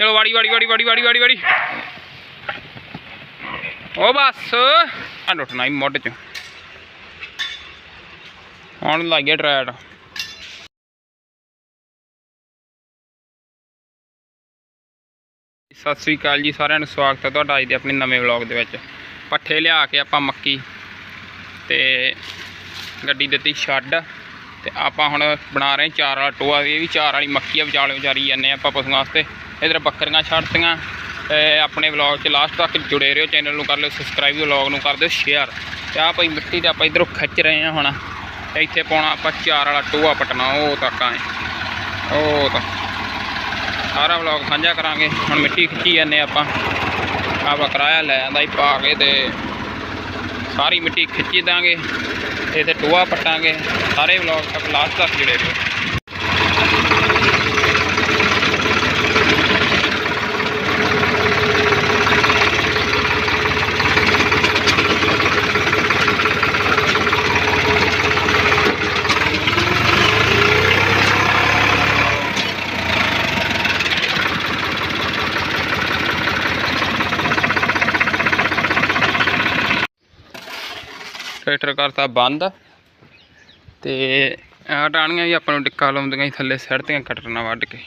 ਚਲੋ ਵਾੜੀ ਵਾੜੀ ਵਾੜੀ ਵਾੜੀ ਵਾੜੀ ਵਾੜੀ ਵਾੜੀ। ਉਹ ਬਸ। ਆ ਲੁੱਟਣਾ ਹੀ ਮੁੱਢ ਚ। ਹੁਣ ਲੱਗ ਗਿਆ ਟਰੈਟ ਸਤਿ ਸ੍ਰੀ ਅਕਾਲ ਜੀ ਸਾਰਿਆਂ ਨੂੰ, ਸਵਾਗਤ ਹੈ ਤੁਹਾਡਾ ਅੱਜ ਦੇ ਆਪਣੇ ਨਵੇਂ ਵਲੌਗ ਦੇ ਵਿੱਚ। ਪੱਠੇ ਲਿਆ ਕੇ ਆਪਾਂ ਮੱਕੀ ਤੇ ਗੱਡੀ ਦਿੱਤੀ ਛੱਡ। ਤੇ ਆਪਾਂ ਹੁਣ ਬਣਾ ਰਹੇ ਚਾਰ ਵਾਲਾ ਟੋਆ। ਇਹ ਵੀ ਚਾਰ ਵਾਲੀ ਮੱਕੀ ਆ, ਵਿਚਾਲੇ ਵਿਚਾਰੀ ਜਾਂਦੇ ਆਪਾਂ ਪਸ਼ੂਆਂ ਵਾਸਤੇ। ਇਧਰ ਬੱਕਰੀਆਂ ਛੱਡਤੀਆਂ। ਤੇ ਆਪਣੇ ਵਲੌਗ 'ਚ ਲਾਸਟ ਤੱਕ ਜੁੜੇ ਰਹੋ ਚੈਨਲ ਨੂੰ ਕਰ ਲਿਓ ਸਬਸਕ੍ਰਾਈਬ ਵਲੌਗ ਨੂੰ ਕਰ ਦਿਓ ਸ਼ੇਅਰ ਤੇ ਆ ਭਾਈ ਮਿੱਟੀ ਤੇ ਆਪਾਂ ਇਧਰੋਂ ਖਿੱਚ ਰਹੇ ਹਾਂ ਹੁਣ। ਇੱਥੇ ਪਾਉਣਾ ਆਪਾਂ ਚਾਰ ਵਾਲਾ ਟੋਆ ਪਟਣਾ ਉਹ ਤੱਕ ਆਏ ਉਹ ਤਾਂ ਸਾਰਾ ਵਲੌਗ ਸਾਂਝਾ ਕਰਾਂਗੇ। ਹੁਣ ਮਿੱਟੀ ਖਿੱਚੀ ਜਾਂਦੇ ਆਪਾਂ। ਆਪਾਂ ਕਿਰਾਇਆ ਲੈ ਆਂਦਾ ਹੀ ਪਾ ਕੇ ਤੇ ਸਾਰੀ ਮਿੱਟੀ ਖਿੱਚੀ ਦਾਂਗੇ। ਤੇ ਇੱਥੇ ਟੋਆ ਪਟਾਂਗੇ। ਸਾਰੇ ਵਲੌਗ ਤੱਕ ਲਾਸਟ ਤੱਕ ਜੁੜੇ ਰਹੋ। ਟਰੈਕਟਰ ਕਰਤਾ ਬੰਦ। ਤੇ ਆ ਟਾਣੀਆਂ ਵੀ ਆਪਾਂ ਨੂੰ ਟਿੱਕਾ ਲਾਉਂਦੀਆਂ ਸੀ ਥੱਲੇ ਸੜਤੀਆਂ ਕੱਟਣਾ ਵੱਢ ਕੇ।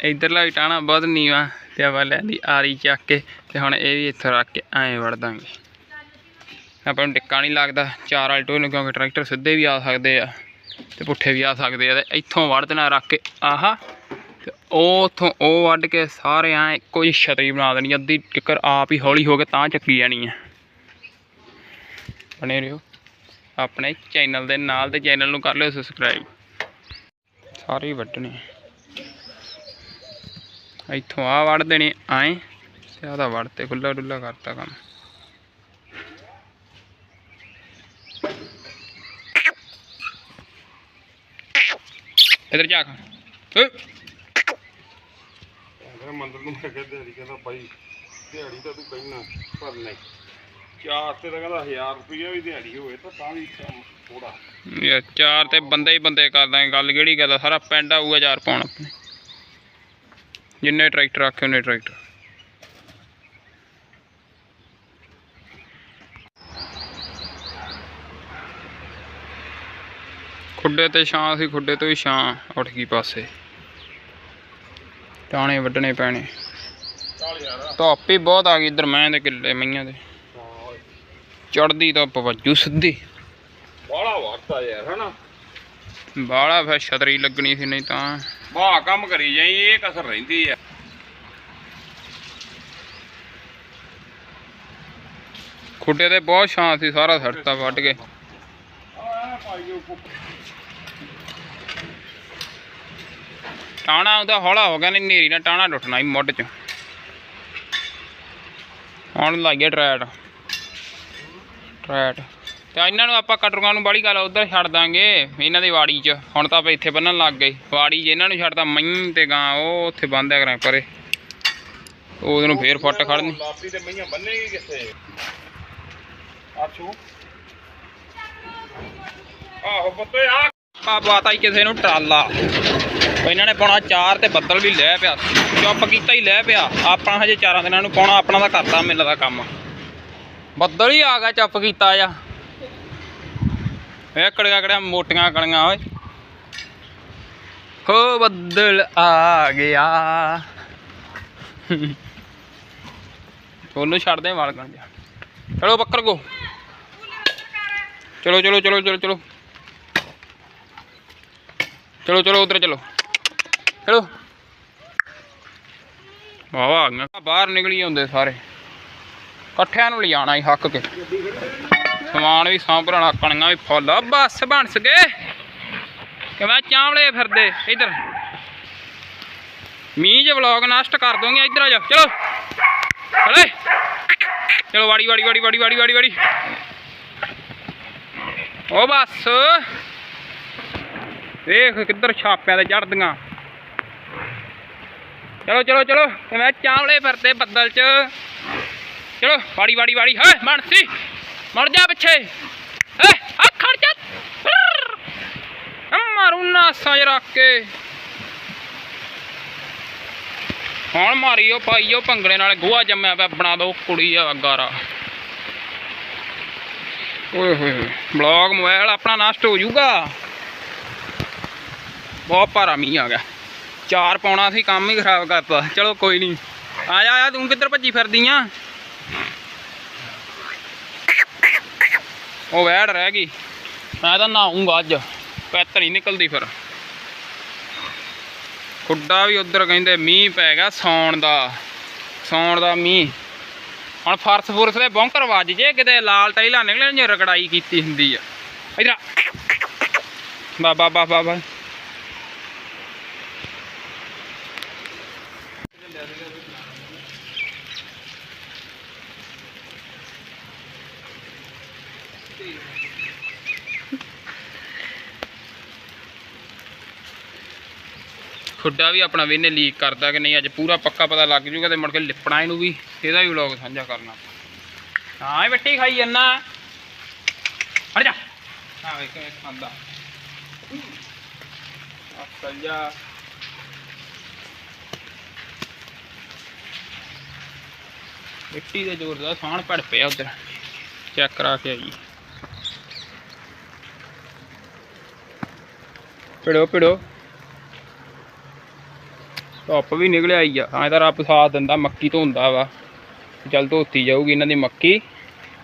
ਇਧਰਲਾ ਵੀ ਟਾਣਾ ਬਹੁਤ ਨੀਵਾ ਤੇ ਆਪਾਂ ਲੈਂਦੀ ਆਰੀ ਚੱਕ ਕੇ ਤੇ ਹੁਣ ਇਹ ਵੀ ਇੱਥੇ ਰੱਖ ਕੇ ਐਂ ਵੜ ਦਾਂਗੇ। ਆਪਾਂ ਨੂੰ ਟਿੱਕਾ ਨਹੀਂ ਲੱਗਦਾ, ਚਾਰ ਵਾਲੇ ਟੋਏ ਨੂੰ ਕਿਉਂਕਿ ਟਰੈਕਟਰ ਸਿੱਧੇ ਵੀ ਆ ਸਕਦੇ ਆ ਤੇ ਪੁੱਠੇ ਵੀ ਆ ਸਕਦੇ ਆ ਤੇ ਇੱਥੋਂ ਵੜ ਦੇਣਾ ਰੱਖ ਕੇ, ਆਹਾ। ਤੇ ਉਹ ਉੱਥੋਂ ਉਹ ਵੱਢ ਕੇ ਸਾਰੇ ਐਂ ਇੱਕੋ ਜਿਹੀ ਛਤਰੀ ਬਣਾ ਦੇਣੀ, ਅੱਧੀ ਟਿੱਕਰ ਆਪ ਹੀ ਹੌਲੀ ਹੋ ਕੇ ਤਾਂ ਚੱਕੀ ਜਾਣੀ ਆ। ਬਣੇ ਰਹੋ। ਆਪਣੇ ਚੈਨਲ ਦੇ ਨਾਲ ਤੇ ਚੈਨਲ ਨੂੰ ਕਰ ਲਿਓ ਸਬਸਕ੍ਰਾਈਬ ਸਾਰੇ ਹੀ ਇੱਥੋਂ ਆ ਵੜ ਦੇਣੇ ਆਏ ਸਿਆਦਾ ਵੜ ਤੇ ਖੁੱਲਾ ਡੁੱਲਾ ਕਰਤਾ ਕੰਮ। ਇਧਰ ਜਾ ਓਏ। ਮੰਦਰ ਨੂੰ ਮੈਂ ਕਹਿੰਦਾ ਬਾਈ, ਦਿਹਾੜੀ ਤਾਂ ਤੂੰ ਕਹਿਣਾ ਪਰ ਨਹੀਂ ਚਾਰ ਤੇ ਤਾਂ ਕਹਿੰਦਾ 1000 ਰੁਪਏ ਵੀ ਦਿਹਾੜੀ ਹੋਵੇ ਤਾਂ ਤਾਂ ਵੀ ਕੰਮ ਥੋੜਾ ਯਾਰ ਚਾਰ ਤੇ ਬੰਦੇ ਹੀ ਬੰਦੇ ਕਰਦਾਂਗੇ ਗੱਲ ਕਿਹੜੀ ਗੱਲ ਆ, ਸਾਰਾ ਪਿੰਡ ਆਊਗਾ ਚਾਰ ਪਾਉਣ ਆਪਣੇ। ਜਿੰਨੇ ਟਰੈਕਟਰ ਆਖੇ ਉਹਨੇ ਟਰੈਕਟਰ। ਖੁੱਡੇ ਤੇ ਛਾਂ ਸੀ ਖੁੱਡੇ ਤੋਂ ਵੀ ਛਾਂ ਉੱਠ ਗਈ ਪਾਸੇ। ਟਾਣੇ ਵੱਢਣੇ ਪੈਣੇ। ਚੱਲ ਯਾਰ। ਧੁੱਪ ਹੀ ਬਹੁਤ ਆ ਗਈ ਇੱਧਰ ਮੈਂ ਦੇ ਕਿੱਲੇ ਮਈਆਂ ਦੇ। ਚੜਦੀ ਧੁੱਪ ਵੱਜੂ ਸਿੱਧੀ। ਬਾਲਾ ਵਰਤਾ ਯਾਰ ਹਨਾ? ਬਾਹਲਾ ਫਿਰ ਛਤਰੀ ਲੱਗਣੀ ਸੀ ਨਹੀਂ ਤਾਂ। ਬਾਹ ਕੰਮ ਕਰੀ ਜਾਈ ਇਹ ਕਸਰ ਰਹਿੰਦੀ ਆ। ਖੁੱਡੇ ਤੇ ਬਹੁਤ ਛਾਂ ਸੀ ਸਾਰਾ ਸੜਤਾ ਵੱਢ ਕੇ। ਟਾਣਾ ਉਹਦਾ ਹੌਲਾ ਹੋ ਗਿਆ ਨਹੀਂ ਨੇਰੀ ਨਾਲ ਟਾਣਾ ਟੁੱਟਣਾ ਹੀ ਮੁੱਢ ਚ। ਹੁਣ ਲੱਗ ਗਿਆ ਟਰੈਟ ਟਰੈਟ ਤੇ ਇਹਨਾਂ ਨੂੰ ਆਪਾਂ ਕਟਰੂਆਂ ਨੂੰ ਬਾੜੀ ਗੱਲ ਉਧਰ ਛੱਡ ਦਾਂਗੇ ਇਹਨਾਂ ਦੀ ਵਾੜੀ 'ਚ। ਹੁਣ ਤਾਂ ਆਪਾਂ ਇੱਥੇ ਬੰਨਣ ਲੱਗ ਗਏ। ਵਾੜੀ 'ਚ ਇਹਨਾਂ ਨੂੰ ਛੱਡਦਾ ਮਈ ਤੇ ਗਾਂ ਉਹ ਉੱਥੇ ਬੰਦਿਆ ਕਰਾਂ ਪਰੇ। ਉਹਦੇ ਨੂੰ ਫੇਰ ਫੁੱਟ ਖੜਨੀ ਲਾਪੀ ਤੇ ਮਈਆਂ ਬੰਨੇਗੀ ਕਿੱਥੇ? ਆਛੂ। ਆਹੋ ਪੁੱਤੇ ਆ ਆ ਬਾਤਾ ਹੀ ਕਿਸੇ ਨੂੰ ਟਰਾਲਾ। ਇਹਨਾਂ ਨੇ ਪਾਉਣਾ ਚਾਰ ਤੇ ਬੱਦਲ ਵੀ ਲੈ ਪਿਆ। ਚੁੱਪ ਕੀਤਾ ਹੀ ਲੈ ਪਿਆ। ਆਪਣਾ ਹਜੇ ਚਾਰਾਂ ਦਿਨਾਂ ਨੂੰ ਪਾਉਣਾ ਆਪਣਾ ਤਾਂ ਕਰਤਾ ਮਿਲ ਦਾ ਕੰਮ। ਬੱਦਲ ਹੀ ਆ ਗਿਆ, ਚੁੱਪ ਕੀਤਾ ਆ ਇਹ ਕੜੀਆਂ ਕੜੀਆਂ ਮੋਟੀਆਂ ਕੜੀਆਂ ਓਏ। ਹੋ ਬੱਦਲ ਆ ਗਿਆ। ਉਹਨੂੰ ਛੱਡ ਦੇ ਵਾਲ ਜਾ। ਚਲੋ ਬੱਕਰ ਕੋ। ਚਲੋ ਚਲੋ ਚਲੋ ਚਲੋ ਚਲੋ। ਚਲੋ ਚਲੋ, ਉਧਰ ਚਲੋ। ਚਲੋ। ਵਾਹ ਵਾਹ ਆ ਬਾਹਰ ਨਿਕਲੀ ਆਉਂਦੇ ਸਾਰੇ। ਇਕੱਠਿਆਂ ਨੂੰ ਲਿਆਣਾ ਹੀ ਹੱਕ ਕੇ। ਸਮਾਨ ਵੀ ਸਾਂਭਣਾ ਕਣੀਆਂ ਵੀ ਫੁੱਲ। ਆ ਬਣ ਸਕੇ। ਕਿਵੇਂ ਚਾਂਵਲੇ ਫਿਰਦੇ ਇੱਧਰ। ਮੀਂਹ ਜੇ ਵਲੌਗ ਨਸ਼ਟ ਕਰ ਦੋਗੇ, ਇੱਧਰ ਆ ਜਾ। ਚਲੋ। ਹਲੇ ਚਲੋ, ਵਾੜੀ ਵਾੜੀ ਵਾੜੀ ਵਾੜੀ ਵਾੜੀ ਵਾੜੀ ਵਾੜੀ। ਉਹ ਬੱਸ। ਵੇਖ ਕਿੱਧਰ ਛਾਪਿਆਂ ਤੇ ਚੜਦੀਆਂ ਚਲੋ ਚਲੋ ਚਲੋ। ਕਿਵੇਂ ਚਾਂਵਲੇ ਫਿਰਦੇ ਬੱਦਲ 'ਚ। ਚਲੋ, ਵਾੜੀ ਵਾੜੀ ਵਾੜੀ, ਹੈ, ਮਾਨਸੀ ਮਰ ਜਾ ਪਿੱਛੇ। ਹੈ, ਆ ਖੜ ਜਾ। ਮਾਰੂ ਨਾ ਸਾਜ ਰੱਖ ਕੇ। ਹੁਣ ਮਾਰੀਓ ਪਾਈਓ ਭੰਗੜੇ ਨਾਲ, ਗੋਹਾ ਜੰਮਿਆ ਪਿਆ, ਬਣਾ ਦੋ, ਕੁੜੀ ਆ, ਗਾਰਾ। ਓਏ ਹੋਏ ਬਲੌਗ ਮੋਬਾਈਲ ਆਪਣਾ ਨਸ਼ਟ ਹੋ ਜਾਊਗਾ ਬਹੁਤ ਭਾਰਾ ਮੀਂਹ ਆ ਗਿਆ। ਚਾਰ ਪਾਉਣਾ ਸੀ, ਕੰਮ ਹੀ ਖਰਾਬ ਕਰਤਾ। ਚਲੋ ਕੋਈ ਨਹੀਂ। ਆ ਜਾ, ਆ ਤੂੰ ਕਿੱਧਰ ਭੱਜੀ ਫਿਰਦੀ ਆ? ਉਹ ਵੈੜ ਰਹਿ ਗਈ। ਮੈਂ ਤਾਂ ਨਹਾਉਂਗਾ ਅੱਜ। ਪੈਤ ਨਹੀਂ ਨਿਕਲਦੀ ਫਿਰ। ਖੁੱਡਾ ਵੀ ਉਧਰ ਕਹਿੰਦੇ ਮੀਂਹ ਪੈ ਗਿਆ ਸੌਣ ਦਾ। ਸੌਣ ਦਾ ਮੀਂਹ। ਹੁਣ ਫਰਸ ਫੁਰਸ ਦੇ ਬੌਂਕਰ ਵੱਜ ਜੇ, ਕਿਤੇ ਲਾਲ ਟਾਈਲਾਂ ਨਿਕਲਣ ਜੇ ਰਗੜਾਈ ਕੀਤੀ ਹੁੰਦੀ ਆ। ਇਧਰ ਆ। ਬਾ ਬਾ ਬਾ ਬਾ ਖੁੱਡਾ ਵੀ ਆਪਣਾ ਵੇਨੇ ਲੀਕ ਕਰਦਾ ਕਿ ਨਹੀਂ, ਅੱਜ ਪੂਰਾ ਪੱਕਾ ਪਤਾ ਲੱਗ ਜੂਗਾ ਤੇ ਮੁੜ ਕੇ ਲਿਪਣਾ ਇਹਨੂੰ ਵੀ, ਇਹਦਾ ਵੀ ਵਲੌਗ ਸਾਂਝਾ ਕਰਨਾ। ਹਾਂ, ਇਹ ਮਿੱਟੀ ਖਾਈ ਜੰਨਾ ਹਟ ਜਾ। ਹਾਂ ਵੇਖ ਕਿਵੇਂ ਖਾਂਦਾ। ਅਸਲ ਜਾ। ਮਿੱਟੀ ਦੇ ਜ਼ੋਰ ਦਾ ਸਾਣ ਪੜ ਪਿਆ ਉਧਰ। ਚੈੱਕ ਕਰਾ ਕੇ ਆਈ ਪਿੜੋ ਪਿੜੋ ਧੁੱਪ ਵੀ ਨਿਕਲਿਆ ਆਈ ਆ। ਐਂ ਤਾਂ ਰੱਬ ਸਾਥ ਦਿੰਦਾ, ਮੱਕੀ ਧੋਂਦਾ ਵਾ। ਚੱਲ ਧੋਤੀ ਜਾਊਗੀ ਇਹਨਾਂ ਦੀ ਮੱਕੀ।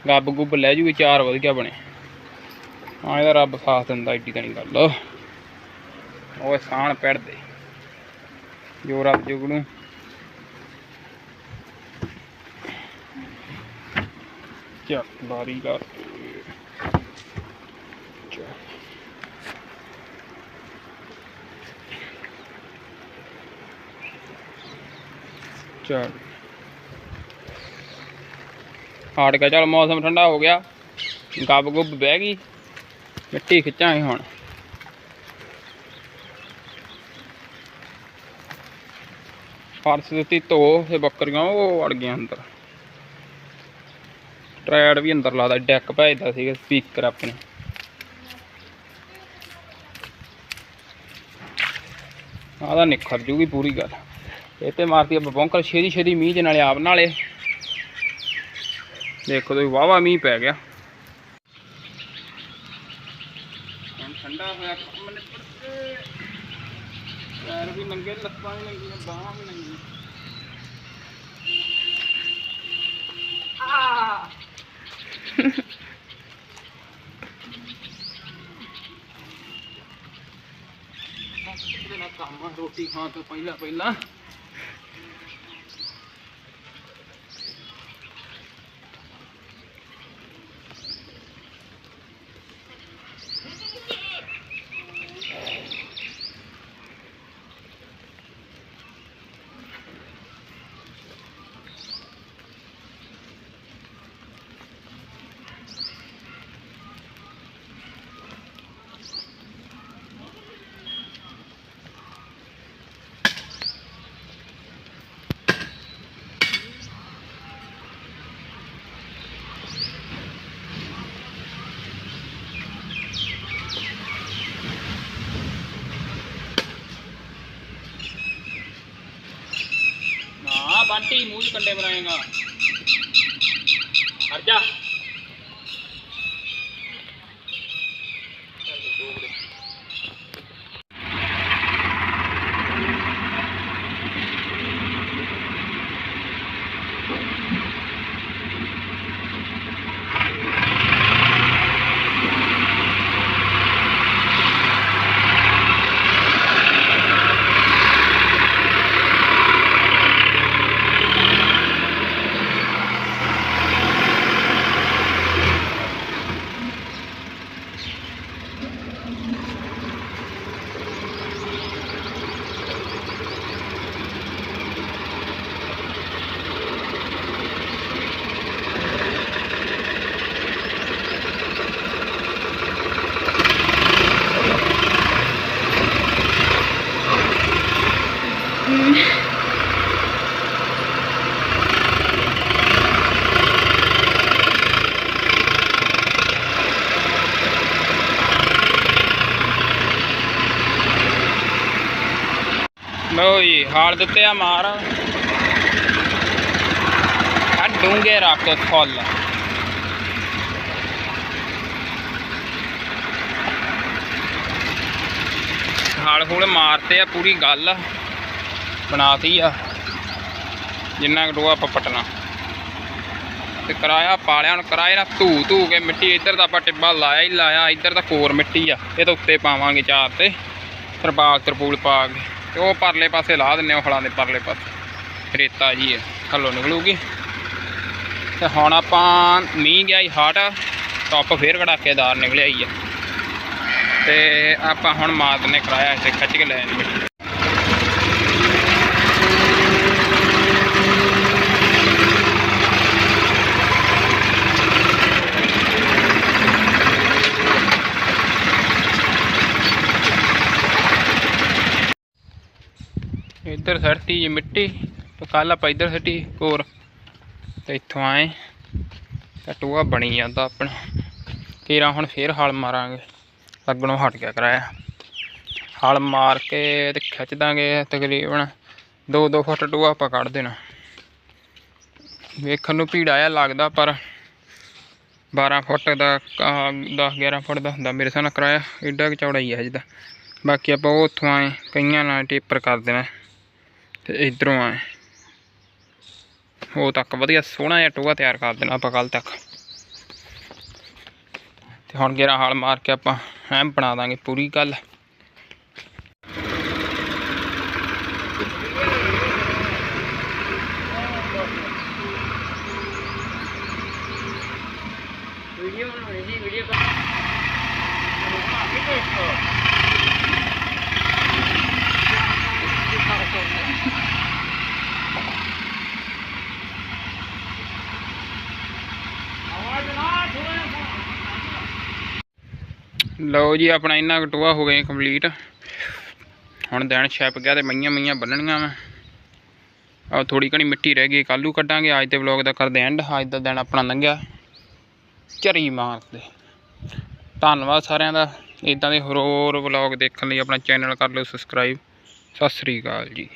ਗੱਬ ਗੁੱਬ ਲੈ ਜੂਗੀ, ਚਾਰ ਵਧੀਆ ਬਣੇ। ਐਂ ਤਾਂ ਰੱਬ ਸਾਥ ਦਿੰਦਾ, ਏਡੀ ਤਾਂ ਨਹੀਂ ਗੱਲ। ਓਏ ਸਾਣ ਪੈੜਦੇ ਜੋ ਰੱਬ ਜੁਗਣੂ ਚੱਲ, ਬਾਰੀ ਲਾ। ਚੱਲ। ਚਲ। ਹਾੜ ਗਿਆ, ਚਲ ਮੌਸਮ ਠੰਡਾ ਹੋ ਗਿਆ। ਗੱਬ ਗੁੱਬ ਬਹਿ ਗਈ। ਮਿੱਟੀ ਖਿੱਚਾਂਗੇ ਹੁਣ। ਫਰਸ਼ ਦਿੱਤੀ ਧੋ ਤੇ ਬੱਕਰੀਆਂ ਉਹ ਅੜ ਗਈਆਂ ਅੰਦਰ। ਟਰੈਡ ਵੀ ਅੰਦਰ ਲਾਦਾ ਡੈਕ ਭੇਜਦਾ ਸੀਗਾ ਸਪੀਕਰ ਆਪਣੇ। ਆਦਾ ਨਿਖਰ ਜੂਗੀ ਪੂਰੀ ਗੱਲ। ਇਹ ਤੇ ਮਾਰਦੀ ਆ ਬੌਂਕਰ ਛੇਦੀ ਛੇਦੀ ਮੀਂਹ ਦੇ ਨਾਲੇ ਆਪ ਨਾਲੇ। ਦੇਖੋ ਤੁਸੀਂ ਵਾਵਾ ਮੀਂਹ ਪੈ ਗਿਆ। ਹੁਣ ਠੰਡਾ ਹੋਇਆ, ਕੰਮ ਨਿਬੜ ਕੇ। ਪੈਰ ਵੀ ਨੰਗੇ, ਲੱਤਾਂ ਵੀ ਨੰਗੀਆਂ, ਬਾਹਾਂ ਵੀ ਨੰਗੀਆਂ। ਇਹਦੇ ਕੰਮ ਰੋਟੀ ਖਾਣ ਤੋਂ ਪਹਿਲਾਂ ਪਹਿਲਾਂ। ਨਾ ਬੰਟੀ ਮੂੰਹ 'ਚ ਕੰਡੇ ਬਣਾਏਗਾ। ਹਟ ਜਾ। ਲਓ ਜੀ ਹਾਲ ਦਿੱਤੇ ਆ ਮਾਰ। ਡੂੰਘੇ ਰੱਖ ਫੁੱਲ ਹਾਲ ਹੂਲ ਮਾਰਤੇ ਆ, ਪੂਰੀ ਗੱਲ ਆ। ਬਣਾਤੀ ਆ। ਜਿੰਨਾ ਕੁ ਟੋਆ ਆਪਾਂ ਪਟਣਾ। ਤੇ ਕਰਾਇਆ ਪਾਲਿਆ, ਹੁਣ ਕਿਰਾਏ ਨਾ ਧੂ ਧੂ ਕੇ ਮਿੱਟੀ, ਇੱਧਰ ਦਾ ਆਪਾਂ ਟਿੱਬਾ ਲਾਇਆ ਹੀ ਲਾਇਆ, ਇੱਧਰ ਦਾ ਕੋਰ ਮਿੱਟੀ ਆ। ਇਹ ਤਾਂ ਉੱਤੇ ਪਾਵਾਂਗੇ ਚਾਰ ਤੇ। ਤਰਪਾਲ, ਤਰਪੂਲ ਪਾ ਕੇ। ਤੇ ਉਹ ਪਰਲੇ ਪਾਸੇ ਲਾ ਦਿੰਨੇ ਉਹ ਹਲਾਂ ਦੇ ਪਰਲੇ ਪਾਸੇ। ਰੇਤਾ ਜੀ ਹੈ ਹੱਲੋਂ ਨਿਕਲੂਗੀ। ਤੇ ਹੁਣ ਆਪਾਂ ਮੀਂਹ ਗਿਆ ਹੀ ਹਟ ਟੱਪ ਫੇਰ ਕੜਾਕੇਦਾਰ ਨਿਕਲਿਆ ਹੀ ਆ ਤੇ ਆਪਾਂ ਹੁਣ ਮਾਤ ਨੇ ਕਰਾਇਆ ਇੱਥੇ ਖੱਚ ਕੇ ਲੈ ਆਏ। ਮਿੱਟੀ ਇੱਧਰ ਸੜਤੀ ਜੀ ਮਿੱਟੀ, ਤੇ ਕੱਲ ਆਪਾਂ ਇੱਧਰ ਸੱਟੀ ਕੋਰ ਤੇ ਇੱਥੋਂ ਆਏ, ਤਾਂ ਟੋਆ ਬਣੀ ਜਾਂਦਾ ਫਿਰ ਕੇਰਾ ਹੁਣ ਫੇਰ ਹਲ ਮਾਰਾਂਗੇ, ਲੱਗਣੋਂ ਹਟ ਗਿਆ ਕਰਾਇਆ। ਹਲ ਮਾਰ ਕੇ ਤੇ ਖਿੱਚ ਦਾਂਗੇ ਤਕਰੀਬਨ 2-2 ਫੁੱਟ ਟੋਆ ਆਪਾਂ ਕੱਢ ਦੇਣਾ। ਵੇਖਣ ਨੂੰ ਭੀੜਾ ਆ ਲੱਗਦਾ, ਪਰ 12 ਫੁੱਟ ਦਾ 10-11 ਫੁੱਟ ਦਾ ਹੁੰਦਾ ਮੇਰੇ ਹਿਸਾਬ ਨਾਲ ਕਰਾਇਆ, ਏਡਾ ਕੁ ਚੌੜਾ ਹੀ ਹੈ ਜਿਹਦਾ ਬਾਕੀ ਆਪਾਂ ਉਹ ਉੱਥੋਂ ਆਏ, ਕਈਆਂ ਨਾਲ ਟੇਪਰ ਕਰ ਦੇਣਾ। ਤੇ ਇਧਰੋਂ ਆਏ ਉਹ ਤੱਕ ਵਧੀਆ ਸੋਹਣਾ ਜਿਹਾ ਟੋਆ ਤਿਆਰ ਕਰ ਦੇਣਾ ਆਪਾਂ ਕੱਲ ਤੱਕ। ਤੇ ਹੁਣ ਗੇਰਾ ਹਾਲ ਮਾਰ ਕੇ ਆਪਾਂ ਐਂ ਬਣਾ ਦਾਂਗੇ ਪੂਰੀ ਗੱਲ। ਲਓ ਜੀ, ਆਪਣਾ ਇੰਨਾ ਕੁ ਹੋ ਗਿਆ ਕੰਪਲੀਟ ਹੁਣ ਦਿਨ ਛਿਪ ਗਿਆ ਤੇ ਮਈਆਂ ਮਈਆਂ ਬੰਨਣੀਆਂ ਵਾ। ਆ ਥੋੜੀ ਘਣੀ ਮਿੱਟੀ ਰਹਿ ਗਈ ਕੱਲੂ ਕੱਢਾਂਗੇ। ਅੱਜ ਦੇ ਵਲੌਗ ਦਾ ਕਰਦੇ ਐਂਡ ਅੱਜ ਦਾ ਦਿਨ ਆਪਣਾ ਲੰਘਿਆ ਚਰੀ ਮਾਰਦੇ ਧੰਨਵਾਦ ਸਾਰਿਆਂ ਦਾ। ਇਦਾਂ ਦੇ ਹੋਰ ਹੋਰ ਵਲੌਗ ਦੇਖਣ ਲਈ ਆਪਣਾ ਚੈਨਲ ਕਰ ਲਓ ਸਬਸਕ੍ਰਾਈਬ ਸਤਿ ਸ੍ਰੀ ਅਕਾਲ ਜੀ।